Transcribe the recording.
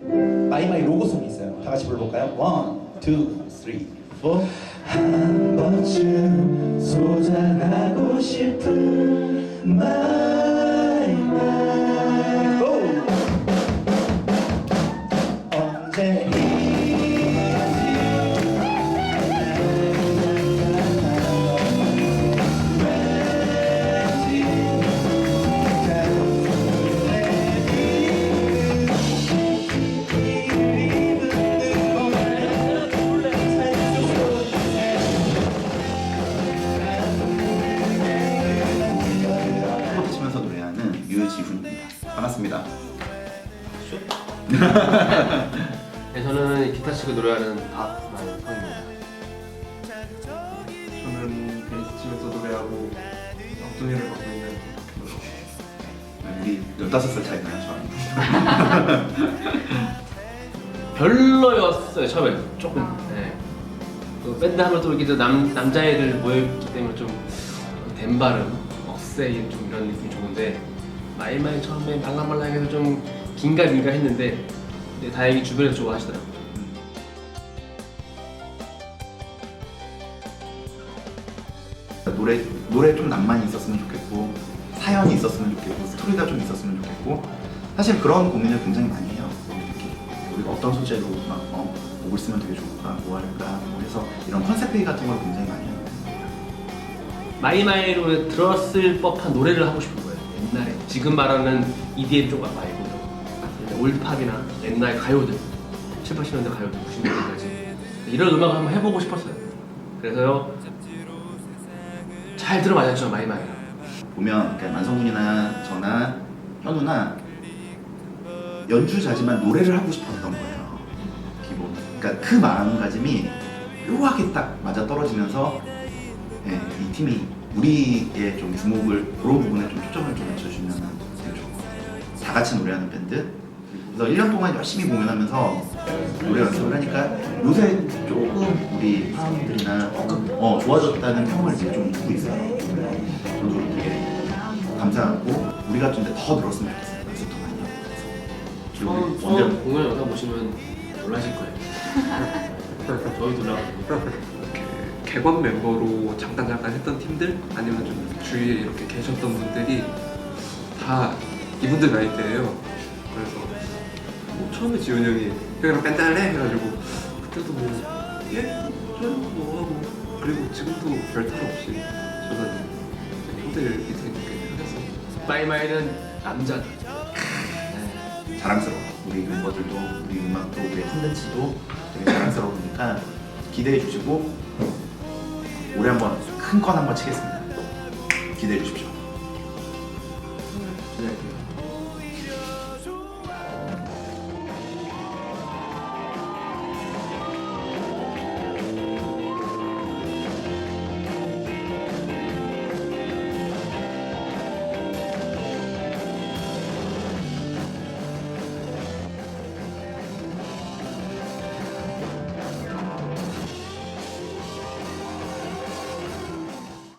마이마이 로고송이 있어요. 다 같이 불러볼까요? 원, 투, 쓰리, 포. 한 번쯤 소장하고 싶은 마이 노래하는 유지훈입니다. 반갑습니다. 네, 저는 기타 치고 노래하는 박만성입니다. 저는 베이스 치면서 노래하고 엉뚱이를 맡고 있는 우리 15살 차이 나요, 저랑. 별로였어요 처음에 조금. 네. 그 밴드 하면 또 이렇게 또 남, 남자애들 모였기 때문에 좀 댄발음, 억세인 좀 이런 느낌이 좋은데 마이마이 처음에 말랑말랑 해서 좀 긴가민가 했는데 근데 다행히 주변에서 좋아하시더라고요. 노래 노래 좀 낭만이 있었으면 좋겠고 사연이 있었으면 좋겠고 스토리가 좀 있었으면 좋겠고 사실 그런 고민을 굉장히 많이 해요. 이렇게 우리가 어떤 소재로 막 어, 곡을 쓰면 되게 좋을까, 뭐 할까, 뭐 해서 이런 컨셉 회의 같은 걸 굉장히 많이 해요. 마이마이로 들었을 법한 노래를 하고 싶은 거예요. 옛날에 지금 말하는 EDM 쪽 말고 올드팝이나 옛날 가요들 7, 80년대 가요들 90년대까지 이런 음악을 한번 해보고 싶었어요. 그래서요 잘 들어맞았죠 마이마이. 보면 그러니까 만성군이나 저나 현우나 연주자지만 노래를 하고 싶었던 거예요. 기본. 그러니까 그 마음가짐이 묘하게 딱 맞아 떨어지면서 예, 이 팀이 우리의 좀 주목을 그런 부분에 좀 초점을 좀 맞춰주면 되게 좋을 것 같아요. 다 같이 노래하는 밴드. 그래서 1년 동안 열심히 공연하면서 노래 연습을 하니까 요새 조금 우리 사람들이나 어, 좋아졌다는 평을 이제 좀 듣고 있어요. 저도 되게 감사하고 우리가 좀 더 늘었으면 좋겠어요. 연습 더 많이 하고 그래서 처음, 그리고 우리 처음 원래 공연 영상 보시면 놀라실 거예요. 저희 놀라고. 개관 멤버로 잠깐 잠깐 했던 팀들 아니면 좀 주위에 이렇게 계셨던 분들이 다 이분들 나이대예요. 그래서 뭐 처음에 지훈 형이 형이랑 밴드 할래? 해가지고 그때도 뭐 예? 저요? 뭐 하고 그리고 지금도 별 탈 없이 저는 형들 밑에 이렇게 하겠어. 마이마이는 남자다. 자랑스러워. 우리 멤버들도 우리 음악도 우리 콘텐츠도 되게 자랑스러우니까 기대해 주시고 올해 한번 큰 건 한번 치겠습니다. 기대해 주십시오. 네.